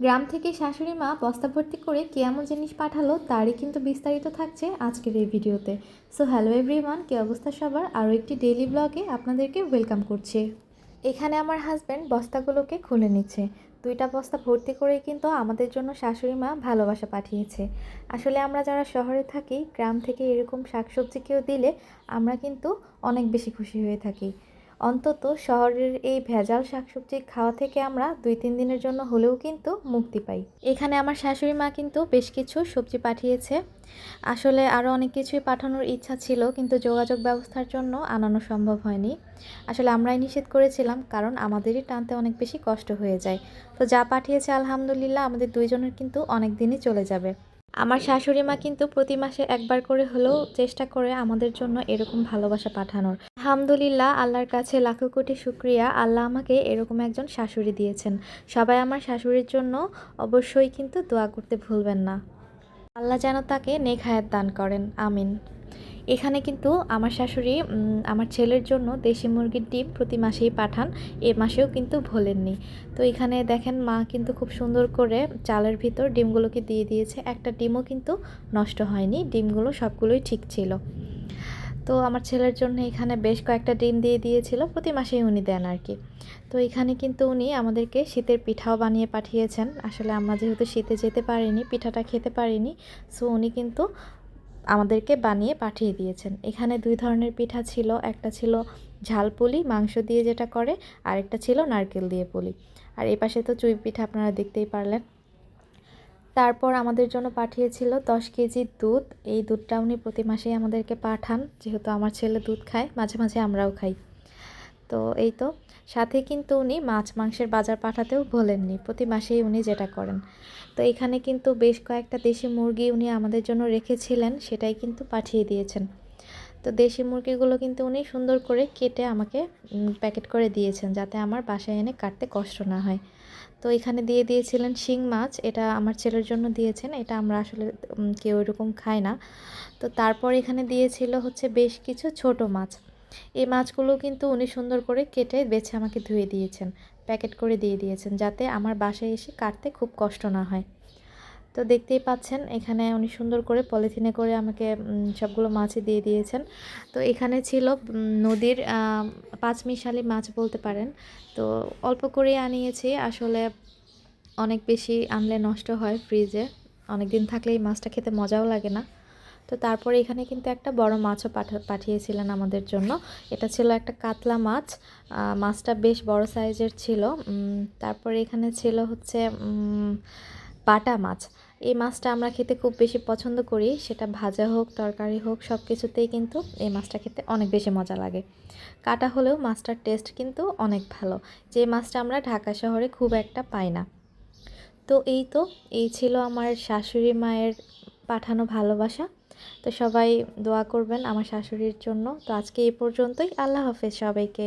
গ্রাম থেকে শাশুড়ি মা বস্তা ভর্তি করে কে এমন জিনিস পাঠালো তারই কিন্তু বিস্তারিত থাকছে আজকের এই ভিডিওতে। সো হ্যালো এভরিওয়ান কী অবস্থা সবার? আরও একটি ডেইলি ব্লগে আপনাদেরকে ওয়েলকাম করছি। এখানে আমার হাজব্যান্ড বস্তাগুলোকে খুলে নিচ্ছে। দুইটা বস্তা ভর্তি করে কিন্তু আমাদের জন্য শাশুড়ি মা ভালোবাসা পাঠিয়েছে। আসলে আমরা যারা শহরে থাকি, গ্রাম থেকে এরকম শাকসবজি কেউ দিলে আমরা কিন্তু অনেক বেশি খুশি হয়ে থাকি। অন্তত শহরের এই ভেজাল শাকসবজি খাওয়া থেকে আমরা দুই তিন দিনের জন্য হলেও কিন্তু মুক্তি পাই। এখানে আমার শাশুড়ি মা কিন্তু বেশ কিছু সবজি পাঠিয়েছে। আসলে আরও অনেক কিছুই পাঠানোর ইচ্ছা ছিল, কিন্তু যোগাযোগ ব্যবস্থার জন্য আনানো সম্ভব হয়নি। আসলে আমরাই নিষেধ করেছিলাম, কারণ আমাদেরই টানতে অনেক বেশি কষ্ট হয়ে যায়। তো যা পাঠিয়েছে আলহামদুলিল্লাহ, আমাদের দুইজনের কিন্তু অনেক দিনই চলে যাবে। আমার শাশুড়ি মা কিন্তু প্রতি মাসে একবার করে হলেও চেষ্টা করে আমাদের জন্য এরকম ভালোবাসা পাঠানোর। আলহামদুলিল্লাহ, আল্লাহর কাছে লাখো কোটি শুক্রিয়া। আল্লাহ আমাকে এরকম একজন শাশুড়ি দিয়েছেন। সবাই আমার শাশুড়ির জন্য অবশ্যই কিন্তু দোয়া করতে ভুলবেন না। আল্লাহ যেন তাকে নেক হায়াত দান করেন। আমিন। এখানে কিন্তু আমার শাশুড়ি আমার ছেলের জন্য দেশি মুরগির ডিম প্রতি মাসেই পাঠান। এ মাসেও কিন্তু ভোলেননি। তো এখানে দেখেন মা কিন্তু খুব সুন্দর করে চালের ভিতর ডিমগুলোকে দিয়ে দিয়েছে। একটা ডিমও কিন্তু নষ্ট হয়নি, ডিমগুলো সবগুলোই ঠিক ছিল। তো আমার ছেলের জন্য এখানে বেশ কয়েকটা ডিম দিয়ে দিয়েছিল, প্রতি মাসেই উনি দেন আর কি। তো এখানে কিন্তু উনি আমাদেরকে শীতের পিঠাও বানিয়ে পাঠিয়েছেন। আসলে আমরা যেহেতু শীতে যেতে পারিনি, পিঠাটা খেতে পারিনি, সো উনি কিন্তু আমাদেরকে বানিয়ে পাঠিয়ে দিয়েছেন। এখানে দুই ধরনের পিঠা ছিল, একটা ছিল ঝালপুলি মাংস দিয়ে যেটা করে আর একটা ছিল নারকেল দিয়ে পুলি। আর এই পাশে তো চুই পিঠা আপনারা দেখতেই পারলেন। তারপর আমাদের জন্য পাঠিয়েছিল দশ কেজি দুধ। এই দুধটা উনি প্রতি মাসেই আমাদেরকে পাঠান, যেহেতু আমার ছেলে দুধ খায়, মাঝে মাঝে আমরাও খাই। তো এই তো সাথে কিন্তু উনি মাছ মাংসের বাজার পাঠাতেও ভোলেননি। প্রতি মাসেই উনি যেটা করেন। তো এখানে কিন্তু বেশ কয়েকটা দেশি মুরগি উনি আমাদের জন্য রেখেছিলেন, সেটাই কিন্তু পাঠিয়ে দিয়েছেন। তো দেশি মুরগিগুলো কিন্তু উনি সুন্দর করে কেটে আমাকে প্যাকেট করে দিয়েছেন যাতে আমার বাসায় এনে কাটতে কষ্ট না হয়। তো এখানে দিয়ে দিয়েছিলেন শিং মাছ, এটা আমার ছেলের জন্য দিয়েছেন, এটা আমরা আসলে কেউ এরকম খাই না। তো তারপর এখানে দিয়েছিল হচ্ছে বেশ কিছু ছোট মাছ। এই মাছগুলো কিন্তু উনি সুন্দর করে কেটে বেছে আমাকে ধুয়ে দিয়েছেন, প্যাকেট করে দিয়ে দিয়েছেন, যাতে আমার বাসায় এসে কাটতে খুব কষ্ট না হয়। তো দেখতেই পাচ্ছেন, এখানে উনি সুন্দর করে পলিথিনে করে আমাকে সবগুলো মাছই দিয়ে দিয়েছেন। তো এখানে ছিল নদীর পাঁচমিশালি মাছ বলতে পারেন। তো অল্প করেই আনিয়েছি, আসলে অনেক বেশি আনলে নষ্ট হয় ফ্রিজে। অনেক দিন থাকলে এই মাছটা খেতে মজাও লাগে না। তো তারপরে এখানে কিন্তু একটা বড় মাছও পাঠা, পাঠিয়েছিলেন আমাদের জন্য। এটা ছিল একটা কাতলা মাছ। মাছটা বেশ বড় সাইজের ছিল। তারপরে এখানে ছিল হচ্ছে বাটা মাছ। এই মাছটা আমরা খেতে খুব বেশি পছন্দ করি। সেটা ভাজা হোক, তরকারি হোক সব কিছুতেই কিন্তু এই মাছটা খেতে অনেক বেশি মজা লাগে। কাটা হলেও মাছটার টেস্ট কিন্তু অনেক ভালো। যে মাছটা আমরা ঢাকা শহরে খুব একটা পাই না। তো এই তো, এই ছিল আমার শাশুড়ি মায়ের পাঠানো ভালোবাসা। তো সবাই দোয়া করবেন আমার শাশুড়ির জন্য। তো আজকে এই পর্যন্তই। আল্লাহ হাফেজ সবাইকে।